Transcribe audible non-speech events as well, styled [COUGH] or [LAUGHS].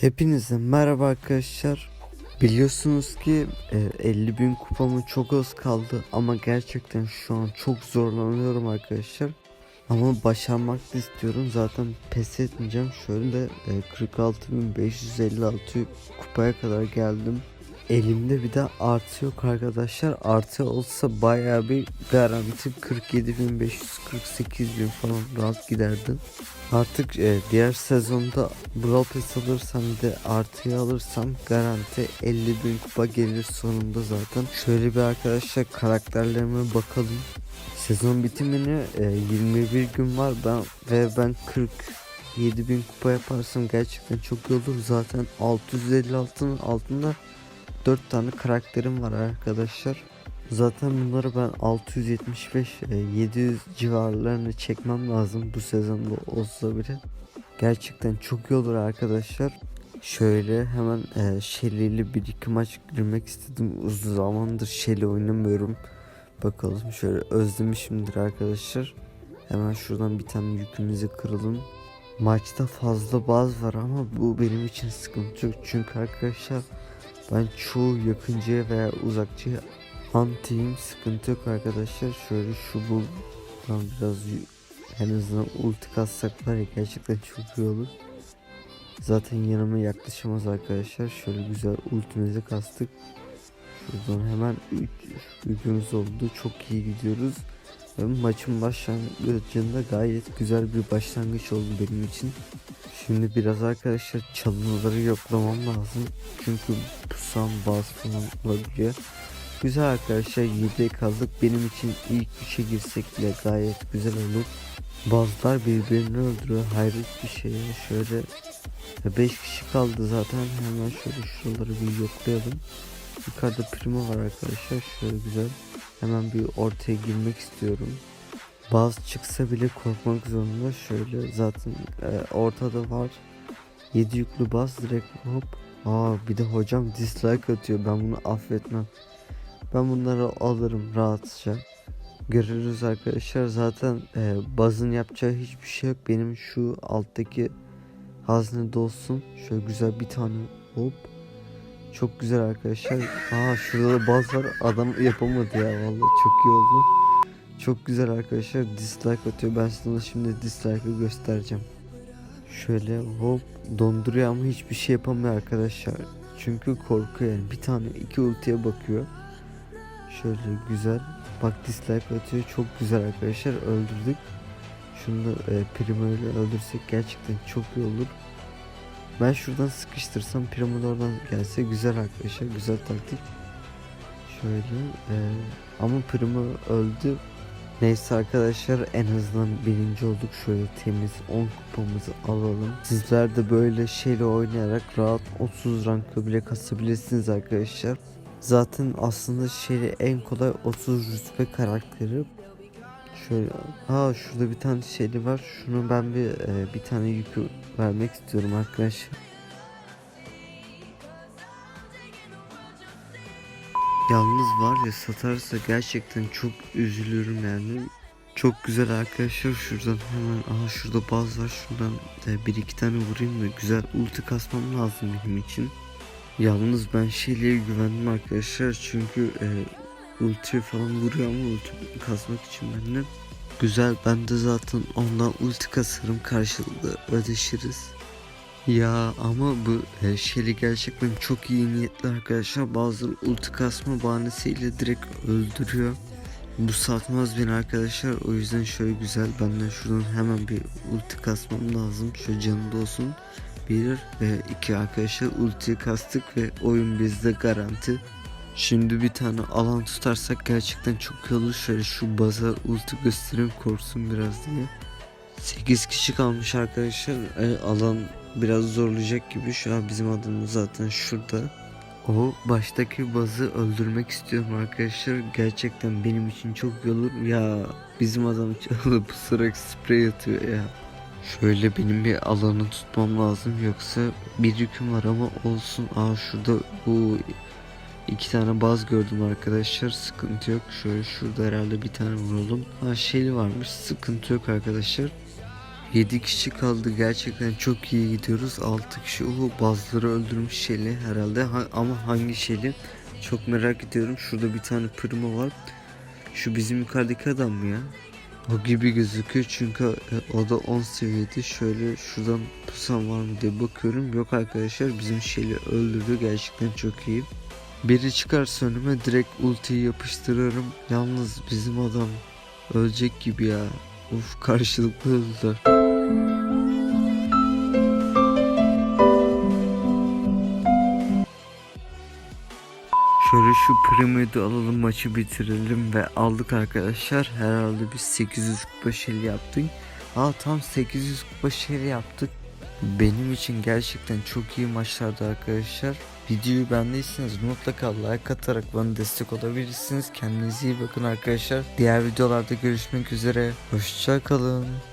Hepinize merhaba arkadaşlar. Biliyorsunuz ki e, 50 bin kupamın çok az kaldı ama gerçekten şu an çok zorlanıyorum arkadaşlar. Ama başarmak da istiyorum zaten pes etmeyeceğim. Şöyle de e, 46.556 kupaya kadar geldim. Elimde bir de artı yok arkadaşlar. Artı olsa bayağı bir garanti 47.548 bin falan rahat giderdim. Artık e, diğer sezonda Brawl Pass alırsam de artıyı alırsam garanti 50 bin kupa gelir sonunda zaten. Şöyle bir arkadaşlar karakterlerime bakalım. Sezon bitimine e, 21 gün var ben ve ben 47 bin kupa yaparsam gerçekten çok iyi olur. Zaten 656'nın altında 4 tane karakterim var arkadaşlar. Zaten bunları ben 675 e, 700 civarlarını çekmem lazım bu sezonda olsa bile. Gerçekten çok iyi olur arkadaşlar. Şöyle hemen e, Shelly bir iki maç girmek istedim. Uzun zamandır Shelly oynamıyorum. Bakalım şöyle özlemişimdir arkadaşlar. Hemen şuradan bir tane yükümüzü kıralım. Maçta fazla baz var ama bu benim için sıkıntı yok. Çünkü arkadaşlar ben çoğu yakıncıya veya uzakçıya antiyim sıkıntı yok arkadaşlar. Şöyle şu bu Lan biraz en azından ulti kassak var ya gerçekten çok iyi olur. Zaten yanıma yaklaşamaz arkadaşlar. Şöyle güzel ultimizi kastık. Şuradan hemen 3 yükümüz oldu. Çok iyi gidiyoruz. Ve maçın başlangıcında gayet güzel bir başlangıç oldu benim için. Şimdi biraz arkadaşlar çalımları yoklamam lazım. Çünkü pusam baz falan olabiliyor. Güzel arkadaşlar 7'ye kaldık. Benim için ilk 3'e girsek bile gayet güzel olur. Bazlar birbirini öldürüyor. Hayret bir şey. Şöyle 5 kişi kaldı zaten. Hemen şöyle şuraları bir yoklayalım. Yukarıda primo var arkadaşlar. Şöyle güzel. Hemen bir ortaya girmek istiyorum. Baz çıksa bile korkmak zorunda. Şöyle zaten e, ortada var. 7 yüklü baz direkt hop. Aa bir de hocam dislike atıyor. Ben bunu affetmem. Ben bunları alırım rahatça. Görürüz arkadaşlar. Zaten e, bazın yapacağı hiçbir şey yok. Benim şu alttaki hazne dolsun. Şöyle güzel bir tane hop. Çok güzel arkadaşlar. Aa şurada da baz var. Adam yapamadı ya vallahi çok iyi oldu. Çok güzel arkadaşlar. Dislike atıyor. Ben sana şimdi dislike'ı göstereceğim. Şöyle hop donduruyor ama hiçbir şey yapamıyor arkadaşlar. Çünkü korkuyor yani. Bir tane iki ultiye bakıyor. Şöyle güzel. Bak dislike atıyor. Çok güzel arkadaşlar. Öldürdük. Şunu da e, Primo öldürsek gerçekten çok iyi olur. Ben şuradan sıkıştırsam Primo da oradan gelse güzel arkadaşlar. Güzel taktik. Şöyle e, ama Primo öldü. Neyse arkadaşlar en azından birinci olduk. Şöyle temiz 10 kupamızı alalım. Sizler de böyle şeyle oynayarak rahat 30 rankı bile kasabilirsiniz arkadaşlar. Zaten aslında şeyle en kolay 30 rütbe karakteri. Şöyle ha şurada bir tane şeyli var. Şunu ben bir e, bir tane yükü vermek istiyorum arkadaşlar. Yalnız var ya satarsa gerçekten çok üzülürüm yani. Çok güzel arkadaşlar şuradan hemen aha şurada baz var şuradan e, bir iki tane vurayım da güzel ulti kasmam lazım benim için. Yalnız ben şeyliğe güvendim arkadaşlar çünkü e, ulti falan vuruyor ama ulti kasmak için benden. Güzel ben de zaten ondan ulti kasarım karşılıklı ödeşiriz. Ya ama bu e, Shelly gerçekten çok iyi niyetli arkadaşlar. Bazıları ulti kasma bahanesiyle direkt öldürüyor. Bu satmaz beni arkadaşlar. O yüzden şöyle güzel benden şuradan hemen bir ulti kasmam lazım. Şöyle canımda olsun. Bir ve iki arkadaşlar ultiyi kastık ve oyun bizde garanti. Şimdi bir tane alan tutarsak gerçekten çok iyi olur. Şöyle şu baza ulti göstereyim korksun biraz diye. 8 kişi kalmış arkadaşlar. E, alan biraz zorlayacak gibi. Şu an bizim adımız zaten şurada. O baştaki bazı öldürmek istiyorum arkadaşlar. Gerçekten benim için çok iyi olur. Ya bizim adam çalıp [LAUGHS] sırak sprey atıyor ya. Şöyle benim bir alanı tutmam lazım yoksa bir yüküm var ama olsun. Aa şurada bu iki tane baz gördüm arkadaşlar. Sıkıntı yok. Şöyle şurada herhalde bir tane vuralım. Ha şeyli varmış. Sıkıntı yok arkadaşlar. 7 kişi kaldı. Gerçekten çok iyi gidiyoruz. 6 kişi. O bazıları öldürmüş Shelly herhalde. Ha- ama hangi Shelly? Çok merak ediyorum. Şurada bir tane primo var. Şu bizim yukarıdaki adam mı ya? O gibi gözüküyor çünkü e, o da 10 seviyede. Şöyle şuradan pusan var mı diye bakıyorum. Yok arkadaşlar bizim Shelly öldürdü. Gerçekten çok iyi. Biri çıkarsa önüme direkt ultiyi yapıştırıyorum yalnız bizim adam ölecek gibi ya. Uf karşılıklı öldüler. Şöyle şu primi de alalım maçı bitirelim ve aldık arkadaşlar. Herhalde biz 800 kupa şeli yaptık. Aa tam 800 kupa şeli yaptık. Benim için gerçekten çok iyi maçlardı arkadaşlar. Videoyu beğendiyseniz mutlaka like atarak bana destek olabilirsiniz. Kendinize iyi bakın arkadaşlar. Diğer videolarda görüşmek üzere. Hoşçakalın.